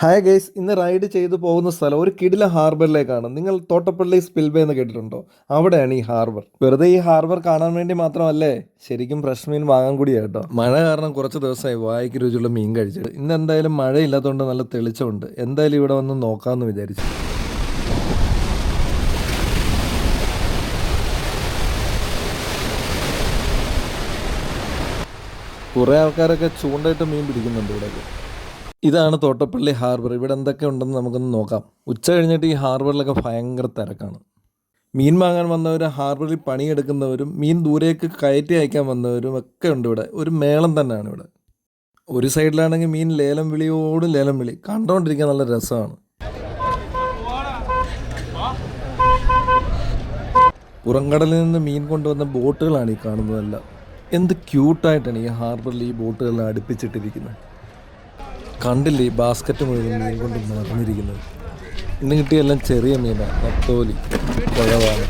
Hi guys ഇന്ന് ride ചെയ്തു പോകുന്ന സ്ഥലം ഒരു കിടില ഹാർബറിലേക്കാണ് നിങ്ങൾ തോട്ടപ്പള്ളി സ്പിൽബേ എന്ന് കേട്ടിട്ടുണ്ടോ? അവിടെയാണ് ഈ ഹാർബർ വെറുതെ ഈ ഹാർബർ കാണാൻ വേണ്ടി മാത്രമല്ലേ? ശരിക്കും ഫ്രഷ് മീൻ വാങ്ങാൻ കൂടിയാ കേട്ടോ. മഴ കാരണം കുറച്ച് ദിവസമായി വായിക്ക് രുചിയുള്ള മീൻ കഴിച്ചത് ഇന്ന് എന്തായാലും മഴയില്ലാത്തതുകൊണ്ട് നല്ല തെളിച്ചമുണ്ട്. എന്തായാലും ഇവിടെ വന്ന് നോക്കാമെന്ന് വിചാരിച്ചു. കുറേ ആൾക്കാരൊക്കെ ചൂണ്ടയിട്ട് മീൻ പിടിക്കുന്നുണ്ട് ഇവിടെയൊക്കെ ഇതാണ് തോട്ടപ്പള്ളി ഹാർബർ. ഇവിടെ എന്തൊക്കെ ഉണ്ടെന്ന് നമുക്കൊന്ന് നോക്കാം. ഉച്ച കഴിഞ്ഞിട്ട് ഈ ഹാർബറിലൊക്കെ ഭയങ്കര തിരക്കാണ്. മീൻ വാങ്ങാൻ വന്നവരും ഹാർബറിൽ പണിയെടുക്കുന്നവരും മീൻ ദൂരേക്ക് കയറ്റി അയക്കാൻ വന്നവരും ഒക്കെ ഉണ്ട് ഇവിടെ. ഒരു മേളം തന്നെയാണ് ഇവിടെ. ഒരു സൈഡിലാണെങ്കിൽ മീൻ ലേലം വിളിയോട് ലേലം വിളി. കണ്ടുകൊണ്ടിരിക്കാൻ നല്ല രസമാണ്. പുറംകടലിൽ നിന്ന് മീൻ കൊണ്ടുവന്ന ബോട്ടുകളാണ് ഈ കാണുന്നതല്ല. എന്ത് ക്യൂട്ടായിട്ടാണ് ഈ ഹാർബറിൽ ഈ ബോട്ടുകളെല്ലാം അടുപ്പിച്ചിട്ടിരിക്കുന്നത്. കണ്ടില്ലേ ഈ ബാസ്ക്കറ്റ് മുഴുവൻ മീൻ കൊണ്ട് നിറഞ്ഞിരിക്കുന്നത് ഇന്ന് കിട്ടിയെല്ലാം ചെറിയ മീനാണ് നത്തോലി കുഴവാണ്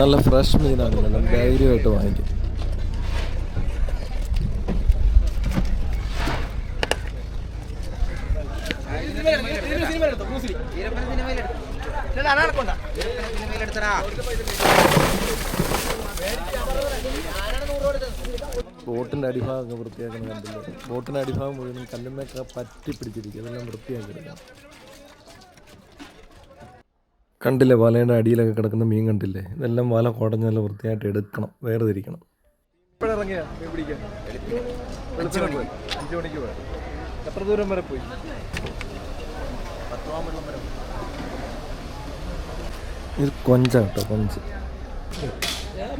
നല്ല ഫ്രഷ് മീനാണ് നല്ല ധൈര്യമായിട്ട് വാങ്ങിക്കും. ബോട്ടിന്റെ അടിഭാഗം വൃത്തിയാക്കണം കണ്ടില്ലേ? ബോട്ടിന്റെ അടിഭാഗം മുഴുവൻ കല്ലുമ്മയൊക്കെ പറ്റി പിടിച്ചിരിക്കും. അതെല്ലാം വൃത്തിയാക്കി എടുക്കണം കണ്ടില്ലേ? വലയുടെ അടിയിലൊക്കെ കിടക്കുന്ന മീൻ കണ്ടില്ലേ? ഇതെല്ലാം വല കുടഞ്ഞ് നല്ല വൃത്തിയായിട്ട് എടുക്കണം. വേർതിരിക്കണം. എത്ര ദൂരം വരെ പോയി? ഇത് കൊഞ്ചാട്ടോ കൊഞ്ച്.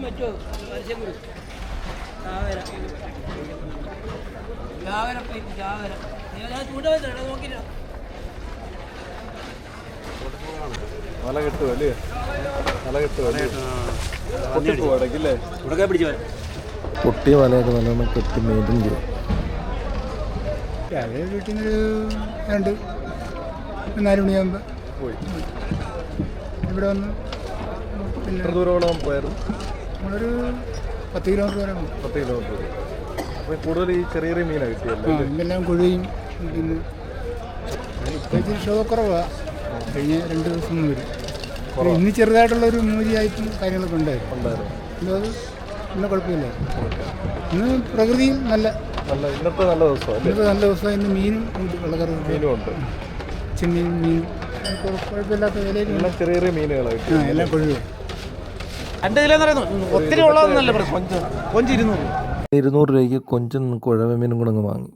കൊഞ്ച് വല അല്ലേ? വല പൊട്ടിയ വലയൊക്കെ നല്ലോണം കെട്ടി മെയിന്റെയിൻ ചെയ്യും. രാവിലെ വീട്ടിൽ നിന്ന് രണ്ട് നാല് മണിയാകുമ്പോൾ പോയി. ഇവിടെ വന്ന് പിന്നെ എത്ര ദൂരോളം പോയായിരുന്നു നമ്മളൊരു പത്ത് കിലോമീറ്റർ വരെ പോകും പത്ത് കിലോമീറ്റർ അപ്പോൾ കൂടുതൽ ഈ ചെറിയ ചെറിയ മീനാണ് ഇതെല്ലാം കുഴിയും പിന്നെ ഇപ്പോൾ ഇച്ചിരി ക്ഷോഭക്കുറവാണ് കഴിഞ്ഞ രണ്ട് ദിവസം വരും ഇന്ന് ചെറുതായിട്ടുള്ളൊരു മൂരിയായിട്ടും കാര്യങ്ങളൊക്കെ ഉണ്ടായിരുന്നു. അത് ഇന്ന് കുഴപ്പമില്ല. ഇന്ന് പ്രകൃതിയും നല്ല നല്ല ഇന്നത്തെ നല്ല ദിവസം ഇന്നത്തെ നല്ല ദിവസം ഇന്ന് മീനും ഉണ്ട് വെള്ളക്കറി മീനും ഉണ്ട്. ചെമ്മീനും മീനും. കുഴ- കുഴപ്പമില്ലാത്ത വിലയിൽ എല്ലാം ചെറിയ ചെറിയ മീനുകളായിട്ട് ആ കിട്ടിയത് എല്ലാം കൊഴുവ രണ്ട് ഇതിലെന്ന് പറയുന്നത് ഒത്തിരി ഉള്ളതെന്നല്ല കൊഞ്ച് കൊഞ്ച് ഇരുന്നൂറ് ഇരുന്നൂറ് രൂപയ്ക്ക് കൊഞ്ചും കുഴവ മീനും കൂടെ അങ്ങ് വാങ്ങി.